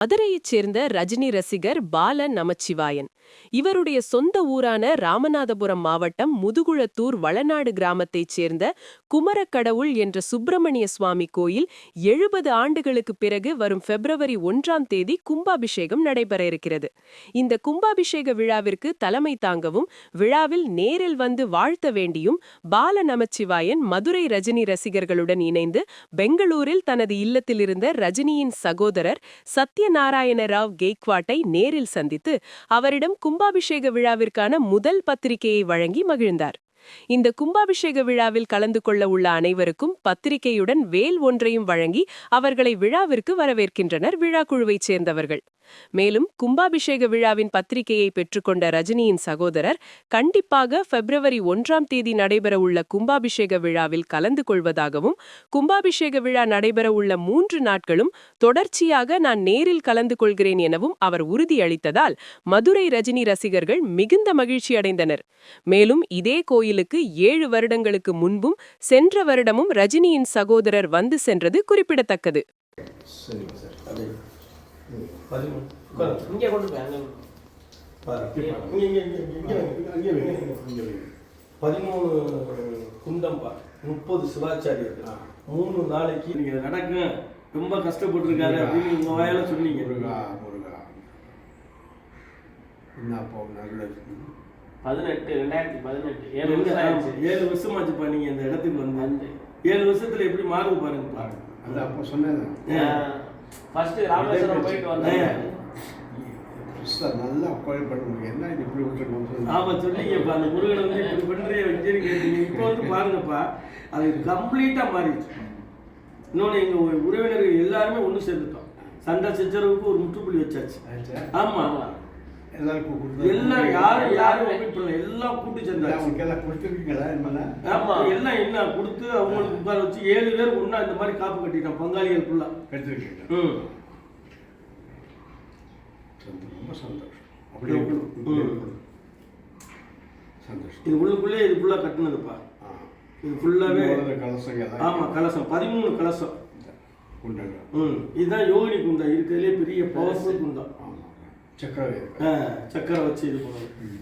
மதுரையைச் சேர்ந்த ரஜினி ரசிகர் பால நமச்சிவாயன். இவருடைய சொந்த ஊரான ராமநாதபுரம் மாவட்டம் முதுகுளத்தூர் வளநாடு கிராமத்தைச் சேர்ந்த குமரக்கடவுள் என்ற சுப்பிரமணிய சுவாமி கோயில் எழுபது ஆண்டுகளுக்கு பிறகு வரும் பிப்ரவரி ஒன்றாம் தேதி கும்பாபிஷேகம் நடைபெற இருக்கிறது. இந்த கும்பாபிஷேக விழாவிற்கு தலைமை தாங்கவும் விழாவில் நேரில் வந்து வாழ்த்த வேண்டியும் பால நமச்சிவாயன் மதுரை ரஜினி ரசிகர்களுடன் இணைந்து பெங்களூரில் தனது இல்லத்தில் இருந்த ரஜினியின் சகோதரர் சத்ய நாராயண ராவ் கெய்க்வாட்டை நேரில் சந்தித்து அவரிடம் கும்பாபிஷேக விழாவிற்கான முதல் பத்திரிகையை வழங்கி மகிழ்ந்தார். இந்த கும்பாபிஷேக விழாவில் கலந்து கொள்ள உள்ள அனைவருக்கும் பத்திரிகையுடன் வேல் ஒன்றையும் வழங்கி அவர்களை விழாவிற்கு வரவேற்கின்றனர் விழா குழுவைச் சேர்ந்தவர்கள். மேலும் கும்பாபிஷேக விழாவின் பத்திரிகையை பெற்றுக்கொண்ட ரஜினியின் சகோதரர் கண்டிப்பாக பிப்ரவரி ஒன்றாம் தேதி நடைபெறவுள்ள கும்பாபிஷேக விழாவில் கலந்து கொள்வதாகவும் கும்பாபிஷேக விழா நடைபெறவுள்ள மூன்று நாட்களும் தொடர்ச்சியாக நான் நேரில் கலந்து கொள்கிறேன் எனவும் அவர் உறுதியளித்ததால் மதுரை ரஜினி ரசிகர்கள் மிகுந்த மகிழ்ச்சி அடைந்தனர். மேலும் இதே கோயிலுக்கு ஏழு வருடங்களுக்கு முன்பும் சென்ற வருடமும் ரஜினியின் சகோதரர் வந்து சென்றது குறிப்பிடத்தக்கது. சார் அது. பதிமூணு. இங்கே கொண்டு போய் பதிமூணு குண்டம்பா முப்பது சிவாச்சாரியர்கள். மூணு நாளைக்கு நீங்க நடக்கும் ரொம்ப கஷ்டப்பட்டிருக்காரு அப்படின்னு உங்க வாயால சொன்னீங்க. முருகா முருகா. என்னப்பா நல்லது பதினெட்டு ரெண்டாயிரத்தி பதினெட்டு. ஏழு வருஷம் ஆயிடுச்சு. ஏழு வருஷமாச்சுப்பா நீங்க இந்த இடத்துக்கு வந்து. ஏழு வருஷத்துல எப்படி மாறுது பாருங்கப்பா அது அப்போ சொன்னேன். First ராமேஸ்வரம் போயிட்டு வந்தேன். நல்லா கோயில் பண்ண முடியும் என்ன இது இப்படி விட்டுருக்கோம் ஆமா சொன்னீங்கப்பா அந்த முருகனை வந்து இப்படி பண்றிய வச்சுன்னு கேட்டீங்க இப்போ வந்து பாருங்கப்பா அது கம்ப்ளீட்டா மாறிடுச்சு. இன்னொன்று எங்க உ- உறவினர்கள் எல்லாருமே ஒன்று சேர்ந்துட்டோம். சண்டை சச்சரவுக்கு ஒரு முற்றுப்புள்ளி வச்சாச்சு. ஆமா. எல்லாருக்கும் எல்லாம் யாரும் யாரும் omit பண்ணல எல்லாம் கூட்டு சேர்ந்தாச்சு அவங்களுக்கு எல்லாம் கொடுத்துருக்கீங்களா என்ன ஆமா. எல்லாம் என்ன கொடுத்து அவங்களுக்கு உட்கார வச்சு ஏழு பேர் ஒண்ணா இந்த மாதிரி காப்பு கட்டிட்டான் பங்காளிகள் ஃபுல்லா எடுத்துருக்கீங்க ரொம்ப சந்தோஷம். அப்படியே. சந்தோஷம். இது உள்ளுக்குள்ளே இது ஃபுல்லா கட்டுனதுப்பா. இது ஃபுல்லாவே உங்களோட கலசம் எல்லாம் ஆமா கலசம். பதிமூணு கலசம். ம். இதுதான் யோகினி குந்தம் இருக்கிறதுலே பெரிய பவர்ஃபுல் குந்தம் ஆ, சக்கரை வச்சு இது பண்ணணும் ம்.